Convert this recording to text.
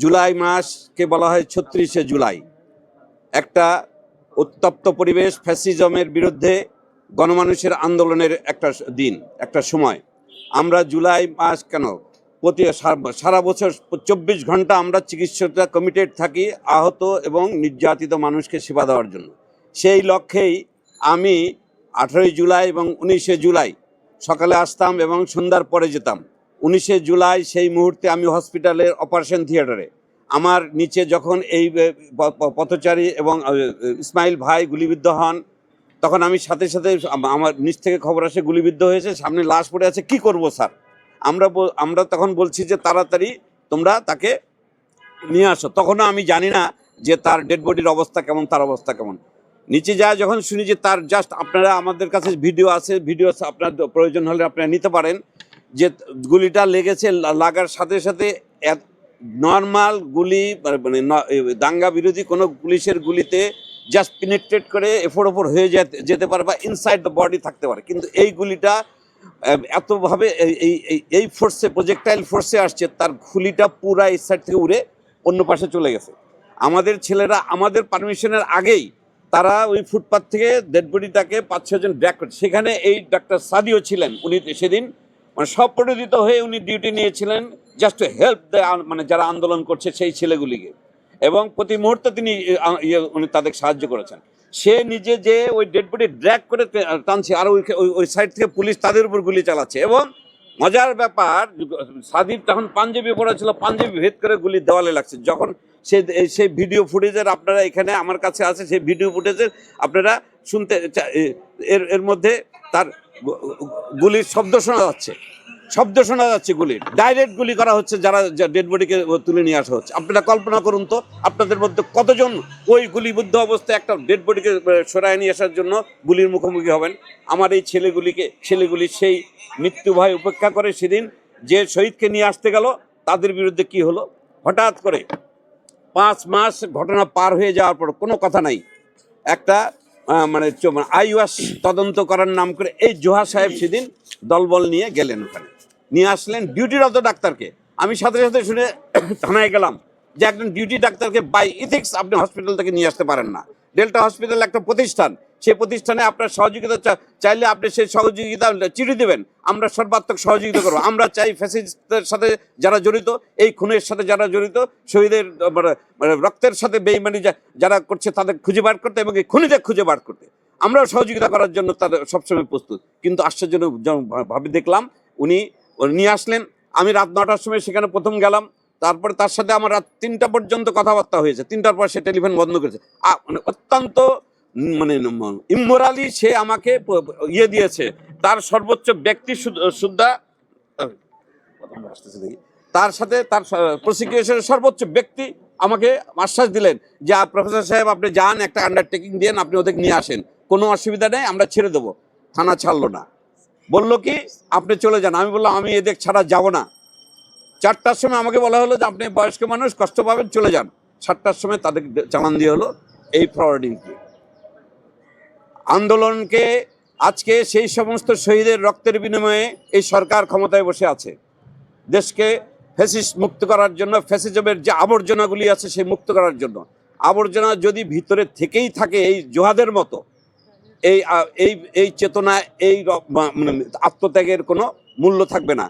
জুলাই মাসকে বলা হয় ছত্রিশে জুলাই। একটা উত্তপ্ত পরিবেশ, ফ্যাসিজমের বিরুদ্ধে গণমানুষের আন্দোলনের একটা দিন, একটা সময়। আমরা জুলাই মাস কেন? প্রতি সারা বছর চব্বিশ ঘণ্টা আমরা চিকিৎসকরা কমিটেড থাকি আহত এবং নির্যাতিত মানুষকে সেবা দেওয়ার জন্য। সেই লক্ষ্যেই আমি আঠেরোই জুলাই এবং উনিশে জুলাই সকালে আসতাম এবং সন্ধ্যার পরে যেতাম। উনিশে জুলাই সেই মুহূর্তে আমি হসপিটালের অপারেশন থিয়েটারে। আমার নিচে যখন এই পথচারী এবং ইসমাইল ভাই গুলিবিদ্ধ হন, তখন আমি সাথে সাথে আমার নিচ থেকে খবর আসে গুলিবিদ্ধ হয়েছে, সামনে লাশ পড়ে আছে, কি করব স্যার? আমরা আমরা তখন বলছি যে তাড়াতাড়ি তোমরা তাকে নিয়ে আসো। তখনও আমি জানি না যে তার ডেড বডির অবস্থা কেমন, তার অবস্থা কেমন। নিচে যা যখন শুনি যে তার জাস্ট আপনারা আমাদের কাছে ভিডিও আছে, ভিডিও আপনার প্রয়োজন হলে আপনারা নিতে পারেন। যে গুলিটা লেগেছে লাগার সাথে সাথে নর্মাল গুলি মানে মানে দাঙ্গা বিরোধী কোনো পুলিশের গুলিতে জাস্ট পিনেট্রেট করে এফোর ওপর হয়ে যেতে যেতে পারে বা ইনসাইড দ্য বডি থাকতে পারে। কিন্তু এই গুলিটা এতভাবে এই- এই ফোর্সে প্রজেক্টাইল ফোর্সে আসছে, তার খুলিটা পুরা এই সাইড থেকে উড়ে অন্য পাশে চলে গেছে। আমাদের ছেলেরা আমাদের পারমিশনের আগেই তারা ওই ফুটপাথ থেকে ডেড বডিটাকে পাঁচ ছজন ব্যাক সেখানে এই ডাক্তার সাদিও ছিলেন, উনি সেদিন মানে সপ্রণোদিত হয়ে উনি ডিউটি নিয়েছিলেন জাস্ট টু হেল্প মানে যারা আন্দোলন করছে সেই ছেলেগুলিকে। এবং প্রতি মুহূর্তে তিনি ইয়ে উনি তাদের সাহায্য করেছেন। সে নিজে যে ওই ডেড বডি ড্র্যাগ করে টানছে, আর ওই, ওই- সাইড থেকে পুলিশ তাদের উপর গুলি চালাচ্ছে এবং মজার ব্যাপার, সাদিব তখন পাঞ্জাবি পড়া ছিল পাঞ্জাবি ভেদ করে গুলি দেওয়ালে লাগছে। যখন সে সেই ভিডিও ফুটেজের আপনারা এখানে আমার কাছে আছে সেই ভিডিও ফুটেজের আপনারা শুনতে এর এর মধ্যে তার গুলির শব্দ শোনা যাচ্ছে। শব্দ শোনা যাচ্ছে গুলির। ডাইরেক্ট গুলি করা হচ্ছে যারা ডেড বডিকে তুলে নিয়ে আসা হচ্ছে। আপনারা কল্পনা করুন তো, আপনাদের মধ্যে কতজন ওই গুলিবদ্ধ অবস্থায় একটা ডেড বডিকে সরায় নিয়ে আসার জন্য গুলির মুখোমুখি হবেন? আমার এই ছেলেগুলিকে, ছেলেগুলি সেই মৃত্যু ভয় উপেক্ষা করে সেদিন যে শহীদকে নিয়ে আসতে গেল, তাদের বিরুদ্ধে কি হলো? হঠাৎ করে পাঁচ মাস ঘটনা পার হয়ে যাওয়ার পর কোনো কথা নাই। একটা মানে মানে আইওয়াস তদন্ত করার নাম করে এই জোহা সাহেব সেদিন দলবল নিয়ে গেলেন ওখানে। নিয়ে আসলেন ডিউটিরত ডাক্তারকে। আমি সাথে সাথে শুনে থানায় গেলাম যে একজন ডিউটি ডাক্তারকে বাই ইথিক্স আপনি হসপিটাল থেকে নিয়ে আসতে পারেন না। ডেল্টা হসপিটাল একটা প্রতিষ্ঠান। সেই প্রতিষ্ঠানে আপনার সহযোগিতা চাইলে আপনি সেই সহযোগিতা চিঠি দেবেন। আমরা সর্বাত্মক সহযোগিতা করব। আমরা চাই ফ্যাসিস্টদের সাথে যারা জড়িত, এই খুনের সাথে যারা জড়িত, শহীদের মানে মানে রক্তের সাথে বেইমানি যারা করছে তাদের খুঁজে বার করতে এবং এই খুনিদের খুঁজে বার করতে। আমরাও সহযোগিতা করার জন্য তাদের সবসময় প্রস্তুত। কিন্তু আশ্চর্যজনক জ- ভাবে দেখলাম, উনি নিয়ে আসলেন। আমি রাত নটার সময় সেখানে প্রথম গেলাম। তারপরে তার সাথে আমার রাত তিনটা পর্যন্ত কথাবার্তা হয়েছে। তিনটার পর সে টেলিফোন বন্ধ করেছে। মানে অত্যন্ত মানে ইমোরালি সে আমাকে ইয়ে দিয়েছে। তার সর্বোচ্চ ব্যক্তি সুদ- সুদ্ধা। তার সাথে তার প্রসিকিউশনের সর্বোচ্চ ব্যক্তি আমাকে আশ্বাস দিলেন যে প্রফেসর সাহেব, আপনি যান, একটা আন্ডারটেকিং দিন, আপনি ওদের নিয়ে আসেন। কোনো অসুবিধা নেই, আমরা ছেড়ে দেবো। থানা ছাড়লো না। বলল কি, আপনি চলে যান। আমি বললাম, আমি এদের ছাড়া যাব না। চারটার সময় আমাকে বলা হলো যে, আপনি বয়স্ক মানুষ, কষ্ট পাবেন, চলে যান। সাতটার সময় তাদের চালান দিয়ে হলো। এই ফরওয়ার্ডিং আন্দোলনকে আজকে সেই সমস্ত শহীদের রক্তের বিনিময়ে এই সরকার ক্ষমতায় বসে আছে। দেশকে ফ্যাসিস মুক্ত করার জন্য, ফ্যাসিজমের যে আবর্জনাগুলি আছে সেই মুক্ত করার জন্য। আবর্জনা যদি ভিতরে থেকেই থাকে এই জোহাদের মতো, এই এই এই চেতনা এই মানে আত্মত্যাগের কোনো মূল্য থাকবে না।